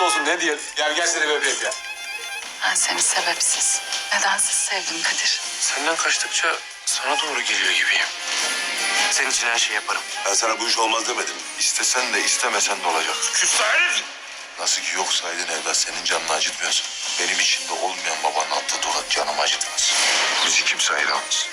hayırlısı olsun ne diyelim. Gel gel seni bir öpeyim gel. Ben seni sebepsiz, nedensiz sevdim Kadir. Senden kaçtıkça sana doğru geliyor gibiyim. Senin için her şeyi yaparım. Ben sana bu iş olmaz demedim. İstesen de istemesen de olacak. Küstah herif! Nasıl ki yok saydın evlat senin canını acıtmıyorsun. Benim içimde olmayan babanın attığı tokat canımı acıtmaz. Bizi kimse ayıramaz.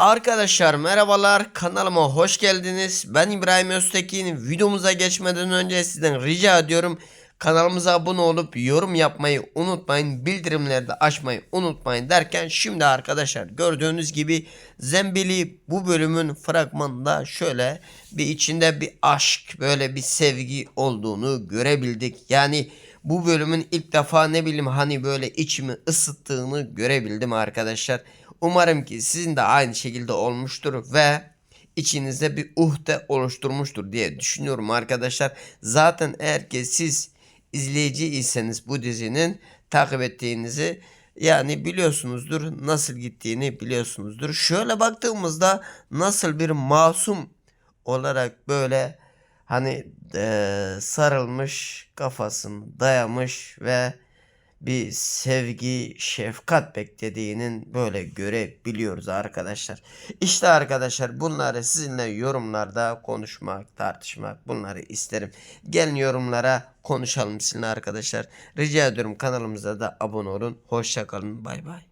Arkadaşlar merhabalar kanalıma hoş geldiniz. Ben İbrahim Öztekin. Videomuza geçmeden önce sizden rica ediyorum. Kanalımıza abone olup yorum yapmayı unutmayın. Bildirimleri de açmayı unutmayın derken şimdi arkadaşlar gördüğünüz gibi Zembili bu bölümün fragmanında şöyle bir içinde bir aşk böyle bir sevgi olduğunu görebildik. Yani bu bölümün ilk defa ne bileyim hani böyle içimi ısıttığını görebildim arkadaşlar. Umarım ki sizin de aynı şekilde olmuştur ve içinizde bir uhde oluşturmuştur diye düşünüyorum arkadaşlar. Zaten eğer ki siz izleyiciyseniz bu dizinin takip ettiğinizi yani biliyorsunuzdur nasıl gittiğini biliyorsunuzdur. Şöyle baktığımızda nasıl bir masum olarak böyle hani eee, sarılmış kafasını dayamış ve bir sevgi, şefkat beklediğinin böyle görebiliyoruz arkadaşlar. İşte arkadaşlar bunları sizinle yorumlarda konuşmak, tartışmak bunları isterim. Gelin yorumlara konuşalım sizinle arkadaşlar. Rica ediyorum kanalımıza da abone olun. Hoşçakalın. Bay bay.